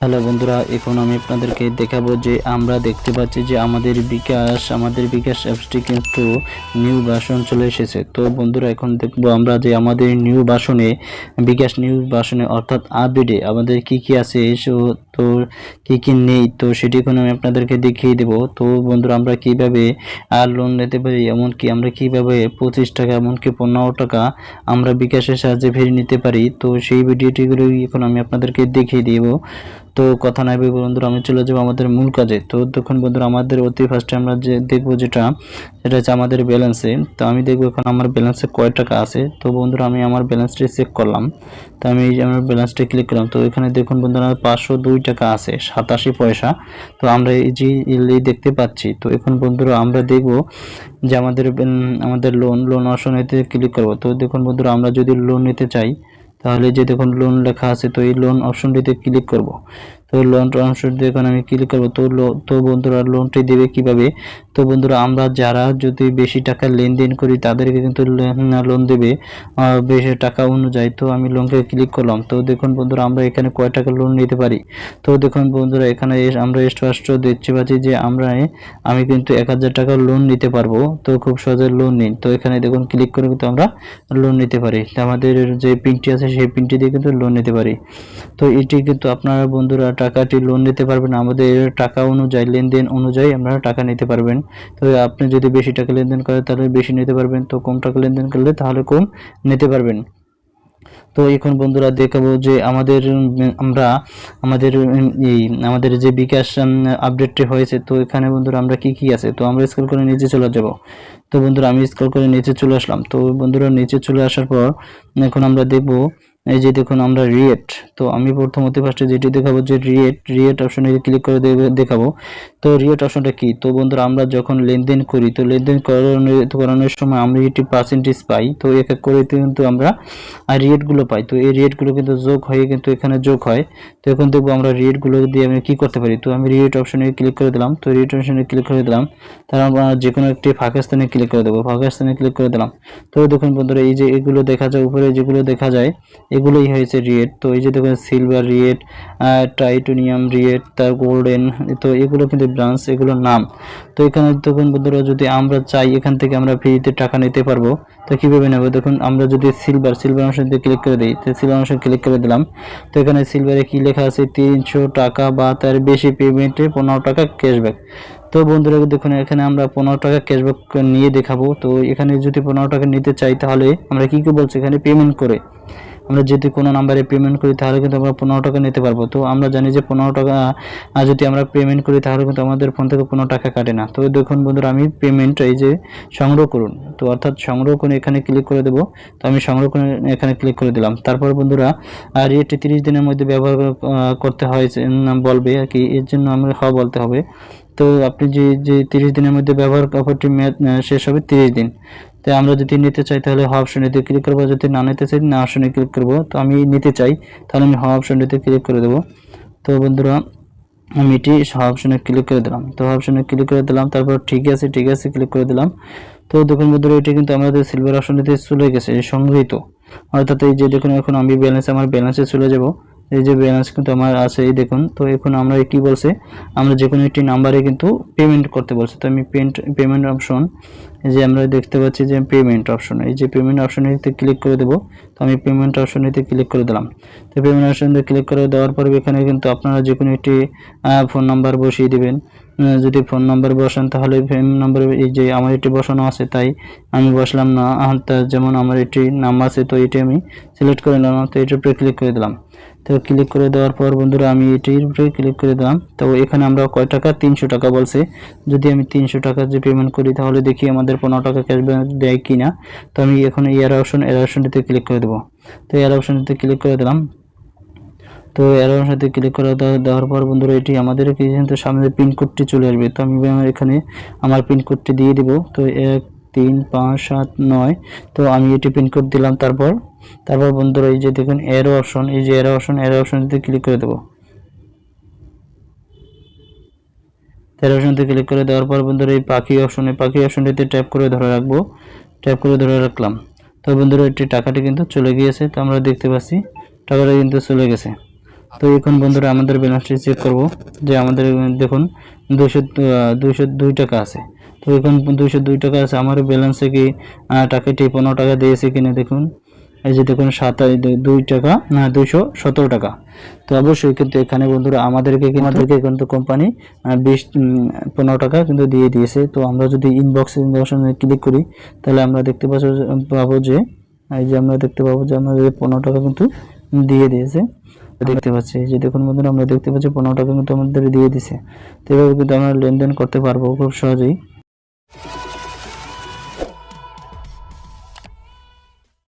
Hello বন্ধুরা, এখন আমি আপনাদেরকে দেখাবো যে আমরা দেখতে পাচ্ছি যে আমাদের বিকাশ আমাদের বিকাশ অ্যাপসটি কিন্তু নিউ বাসন চলে এসেছে। তো বন্ধুরা, এখন দেখব আমরা যে আমাদের নিউ বাসনে বিকাশ নিউ বাসনে অর্থাৎ আপডেটে আমাদের কি কি আছে, সো- তো কি কি নেই, তো সেটি এখন আমি আপনাদেরকে দেখিয়ে দেবো। তো বন্ধুরা, আমরা কীভাবে আর লোন নিতে পারি, এমনকি আমরা কীভাবে পঁচিশ টাকা, এমনকি পনেরো টাকা আমরা বিকাশের সাহায্যে ফিরে নিতে পারি, তো সেই ভিডিওটিগুলোই এখন আমি আপনাদেরকে দেখিয়ে দেবো। তো কথা নাই বন্ধুরা, আমি চলে যাব আমাদের মূল কাজে। তো দেখুন বন্ধুরা, আমাদের অতি ফার্স্টে আমরা যে দেখব যেটা, সেটা হচ্ছে আমাদের ব্যালেন্সে তো আমি দেখব এখন আমার ব্যালেন্সে কয় টাকা আছে। তো বন্ধুরা, আমি আমার ব্যালেন্সটি চেক করলাম। তো আমি আমার ব্যালেন্সটি ক্লিক করলাম। তো এখানে দেখুন বন্ধুরা, পাঁচশো দুই টাকা আছে, সাতাশি পয়সা। তো আমরা এই দেখতে পাচ্ছি, তো এখন বন্ধুরা আমরা দেখব যে আমাদের আমাদের লোন লোন অপশনেতে ক্লিক করব। তো দেখুন বন্ধুরা, আমরা যদি লোন নিতে চাই, তাহলে যে দেখুন লোন লেখা আছে, তো এই লোন অপশনটিতে ক্লিক করব। তো লোন অপশনটি এখন আমি ক্লিক করব। তো তো বন্ধুরা লোনটি দেবে কীভাবে? তো বন্ধুরা, আমরা যারা যদি বেশি টাকা লেনদেন করি, তাদেরকে কিন্তু লোন দেবে বেশি টাকা অনুযায়ী। তো আমি লোনকে ক্লিক করলাম। তো দেখুন বন্ধুরা, আমরা এখানে কয় টাকা লোন নিতে পারি? তো দেখুন বন্ধুরা, এখানে আমরা স্পষ্ট দেখতে পাচ্ছি যে আমরা আমি কিন্তু এক হাজার টাকা লোন নিতে পারব। তো খুব সহজে লোন নিন। তো এখানে দেখুন ক্লিক করে কিন্তু আমরা লোন নিতে পারি। আমাদের যে পিনটি আছে, সেই পিনটি দিয়ে কিন্তু লোন নিতে পারি। তো এটি কিন্তু আপনারা বন্ধুরা টাকাটি লোন নিতে পারবেন। আমাদের টাকা অনুযায়ী, লেনদেন অনুযায়ী আপনারা টাকা নিতে পারবেন। তো আপনি যদি বেশি টাকা লেনদেন করেন, তাহলে বেশি নিতে পারবেন। তো কম টাকা লেনদেন করলে তাহলে কম নিতে পারবেন। তো এখন বন্ধুরা দেখাবো যে আমাদের, আমরা আমাদের, এই আমাদের যে বিকাশ আপডেটটি হয়েছে, তো এখানে বন্ধুরা আমরা কি কি আছে? তো আমরা স্ক্রল করে নিচে চলে যাব। তো বন্ধুরা আমি স্ক্রল করে নিচে চলে আসলাম। তো বন্ধুরা নিচে চলে আসার পর এখন আমরা দেখব এই যে দেখুন, আমরা রিয়েট তো আমি প্রথমত ফার্স্টে যেটি দেখাবো যে রিয়েট রিয়েট অপশনে ক্লিক করে দেখাবো। তো রিয়েট অপশনটা কি? তো বন্ধুরা, আমরা যখন লেনদেন করি, তো লেনদেন করানোর সময় আমরা একটি পার্সেন্টেজ পাই। তো এক এক করে কিন্তু আমরা, আর রেটগুলো পাই। তো এই রেটগুলো কিন্তু যোগ হয়ে কিন্তু এখানে যোগ হয়। তো এখন দেখব আমরা রেটগুলো দিয়ে আমি কি করতে পারি? তো আমি রিয়েট অপশনে ক্লিক করে দিলাম। তো রিয়েট অপশনে ক্লিক করে দিলাম। তারপর আমরা যে কোনো একটি ফাঁকা স্থানে ক্লিক করে দেবো। ফাঁকা স্থানে ক্লিক করে দিলাম। তো দেখুন বন্ধুরা, এই যে এগুলো দেখা যায়, উপরে যেগুলো দেখা যায় এগুলোই হয়েছে রিয়েট। তো এই যে দেখুন সিলভার রিয়েট টাইটোনিয়াম রিয়েট, তার গোল্ডেন তো এগুলো কিন্তু ব্রাঞ্চ এগুলোর নাম। তো এখানে দেখুন বন্ধুরা, যদি আমরা চাই এখান থেকে আমরা ফ্রিতে টাকা নিতে পারব, তো কীভাবে নেব? দেখুন, আমরা যদি সিলভার সিলভার অংশে ক্লিক করে দিই, তো সিলভার অংশে ক্লিক করে দিলাম। তো এখানে সিলভারে কি লেখা আছে? তিনশো টাকা বা তার বেশি পেমেন্টে পনেরো টাকা ক্যাশব্যাক তো বন্ধুরা, দেখুন, এখানে আমরা পনেরো টাকা ক্যাশব্যাক নিয়ে দেখাবো। তো এখানে যদি পনেরো টাকা নিতে চাই, তাহলে আমরা কী কী বলছি? এখানে পেমেন্ট করে। আমরা যদি কোনো নাম্বারে পেমেন্ট করি, তাহলে কিন্তু আমরা পনেরো টাকা নিতে পারব। তো আমরা জানি যে পনেরো টাকা যদি আমরা পেমেন্ট করি, তাহলে কিন্তু আমাদের ফোন থেকে কোনো টাকা কাটে না। তো দেখুন বন্ধুরা, আমি পেমেন্ট এই যে সংগ্রহ করুন, তো অর্থাৎ সংগ্রহ করে এখানে ক্লিক করে দেবো। তো আমি সংগ্রহ করে এখানে ক্লিক করে দিলাম। তারপর বন্ধুরা, আর এটি তিরিশ দিনের মধ্যে ব্যবহার করতে হয় বলবে আর কি, এর জন্য আমরা হ বলতে হবে। তো আপনি যে যে তিরিশ দিনের মধ্যে ব্যবহার অফারটি মেয়াদ শেষ হবে তিরিশ দিন। তো আমরা যদি নিতে চাই, তাহলে হ অপশনেতে ক্লিক করব। যদি না নিতে চাই, না অপশনে ক্লিক করব। তো আমি নিতে চাই, তাহলে আমি হ অপশনটিতে ক্লিক করে দেবো। তো বন্ধুরা, আমি এটি অপশনে ক্লিক করে দিলাম। তো অপশনে ক্লিক করে দিলাম, তারপর ঠিক আছে ঠিক আছে ক্লিক করে দিলাম। তো দেখুন বন্ধুরা, এটি কিন্তু আমাদের সিলভার অপশনটিতে চলে গেছে, সংগৃহীত। অর্থাৎ এই যে দেখুন, এখন আমি ব্যালেন্স আমার ব্যালেন্সে চলে যাব। এই যে ব্যালেন্স কিন্তু আমার আছে, এই দেখুন, তো এখন আমরা কি বলছে, আমরা যে কোনো একটি নাম্বারে কিন্তু পেমেন্ট করতে বলছে। তো আমি পেমেন্ট পেমেন্ট অপশন এই যে আমরা দেখতে পাচ্ছি যে পেমেন্ট অপশন এই যে পেমেন্ট অপশনেতে ক্লিক করে দেবো। তো আমি পেমেন্ট অপশনেতে ক্লিক করে দিলাম। তো পেমেন্ট অপশনে ক্লিক করে দেওয়ার পরে এখানে কিন্তু আপনারা যে কোনো একটি ফোন নাম্বার বসিয়ে দিবেন। যদি ফোন নাম্বার বসান, তাহলে ফোন নাম্বার এই যে আমার এটি বসানো আছে, তাই আমি বসলাম না। যেমন আমার এটি নাম আছে, তো এটি আমি সিলেক্ট করে নিলাম। তো এটার উপরে ক্লিক করে দিলাম। তো ক্লিক করে দেওয়ার পর বন্ধুরা আমি এটির উপরে ক্লিক করে দিলাম। তো এখানে আমরা কয় টাকা? তিনশো টাকা বলছে। যদি আমি তিনশো টাকা যে পেমেন্ট করি, তাহলে দেখি আমাদের পনেরো টাকা ক্যাশব্যাক দেয় কি না তো আমি এখন এয়ার অপশন এয়ার অপশনটিতে ক্লিক করে দেবো। তো এয়ার অপশনটিতে ক্লিক করে দিলাম। তো এর সাথে ক্লিক করে দেওয়া- দেওয়ার পর বন্ধুরা এটি আমাদের কিন্তু সামনে পিনকোডটি চলে আসবে। তো আমি এখানে আমার পিনকোডটি দিয়ে দিব। তো এক তিন, পাঁচ, সাত, নয়। তো আমি এটি পিনকোড দিলাম, তারপর তারপর বন্ধুরা এই যে দেখুন এরো অপশন এই যে এরো অপশন এরো অপশনটিতে ক্লিক করে দেবো। তেরো অপশনতে ক্লিক করে দেওয়ার পর বন্ধুরা এই পাখি অপশনে পাখি অপশনটিতে ট্যাপ করে ধরে রাখব। ট্যাপ করে ধরে রাখলাম। তো বন্ধুরা এটি টাকাটি কিন্তু চলে গিয়েছে, তো আমরা দেখতে পাচ্ছি, টাকাটা কিন্তু চলে গেছে। তো এখন বন্ধুরা আমাদের ব্যালেন্সটি চেক করব, যে আমাদের দেখুন দুশো দুশো দুই টাকা আছে। তো এখন দুশো দুই টাকা আছে। আমার ব্যালেন্সে কি টাকাটি পনেরো টাকা দিয়েছে কিনা দেখুন। এই যে দেখুন, সাতাশ দুই টাকা, না, দুইশো সতেরো টাকা। তো অবশ্যই কিন্তু এখানে বন্ধুরা আমাদেরকে আমাদেরকে কিন্তু কোম্পানি বিশ পনেরো টাকা কিন্তু দিয়ে দিয়েছে। তো আমরা যদি ইনবক্স ইনবক্সনে ক্লিক করি, তাহলে আমরা দেখতে পাবো যে, এই যে আমরা দেখতে পাবো যে আমাদের পনেরো টাকা কিন্তু দিয়ে দিয়েছে। দেখতে পাচ্ছি যে দেখুন বন্ধুরা, আমরা দেখতে পাচ্ছি পনেরো টাকা কিন্তু আমাদের দিয়ে দিছে তো এভাবে কিন্তু আমরা লেনদেন করতে পারব খুব সহজেই। you